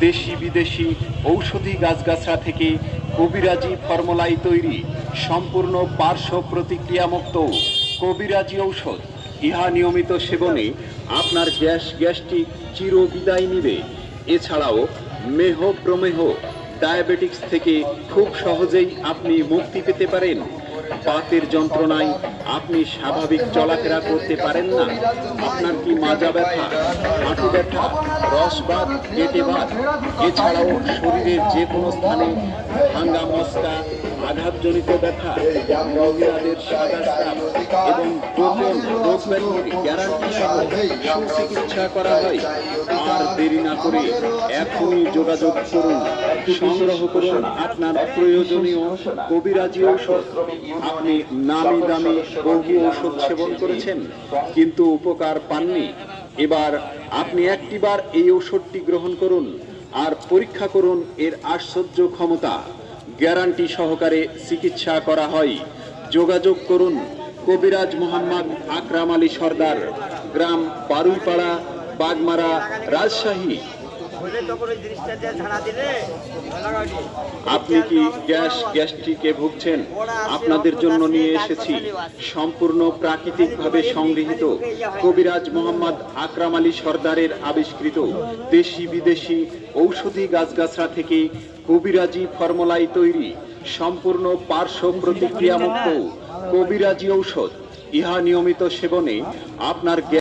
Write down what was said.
দেশি বিদেশি ঔষধি গাছগাছরা থেকে কবিরাজি ফর্মুলাই তৈরি, সম্পূর্ণ পার্শ্ব প্রতিক্রিয়ামুক্ত কবিরাজি ঔষধ। ইহা নিয়মিত সেবনে আপনার গ্যাস, গ্যাস্ট্রিক চির বিদায় নিবে। এছাড়াও মেহ প্রমেহ ডায়াবেটিক্স থেকে খুব সহজেই আপনি মুক্তি পেতে পারেন। বাতের যন্ত্রণায় আপনি স্বাভাবিক চলাফেরা করতে পারেন না। আপনার কি মাজা ব্যথা, হাঁটু ব্যথা রসবাদ পেটে বাত এছাড়াও শরীরের যে কোনো স্থানে ভাঙ্গা মস্কা আঘাতজনিত ব্যথা মহিলাদের সাদা স্রাব এবং রোগ ব্যাধির গ্যারান্টি সহ সুচিকিৎসা করা হয়। আর দেরি না করে এখনই যোগাযোগ করুন, সংগ্রহ করুন আপনার প্রয়োজনীয় কবিরাজি ঔষধ আপনি নামি দামি বহু ঔষধ সেবন করেছেন, কিন্তু উপকার পাননি। এবার আপনি একটিবার এই ঔষধটি গ্রহণ করুন আর পরীক্ষা করুন এর আশ্চর্য ক্ষমতা। গ্যারান্টি সহকারে চিকিৎসা করা হয়। যোগাযোগ করুন কবিরাজ মোহাম্মদ আকরাম আলী সর্দার, গ্রাম বারুইপাড়া, বাগমারা, রাজশাহী। আপনি কি গ্যাস গ্যাস্ট্রিকে ভুগছেন? আপনাদের জন্য নিয়ে এসেছি। সম্পূর্ণ প্রাকৃতিকভাবে সংগৃহীত কবিরাজ মোহাম্মদ আকরাম আলী সর্দারের আবিষ্কৃত দেশি বিদেশি ঔষধি গাছগাছরা থেকে কবিরাজি ফর্মুলাই তৈরি সম্পূর্ণ পার্শ্ব প্রতিক্রিয়ামুক্ত কবিরাজি ঔষধ। ইহা নিয়মিত সেবনে আপনার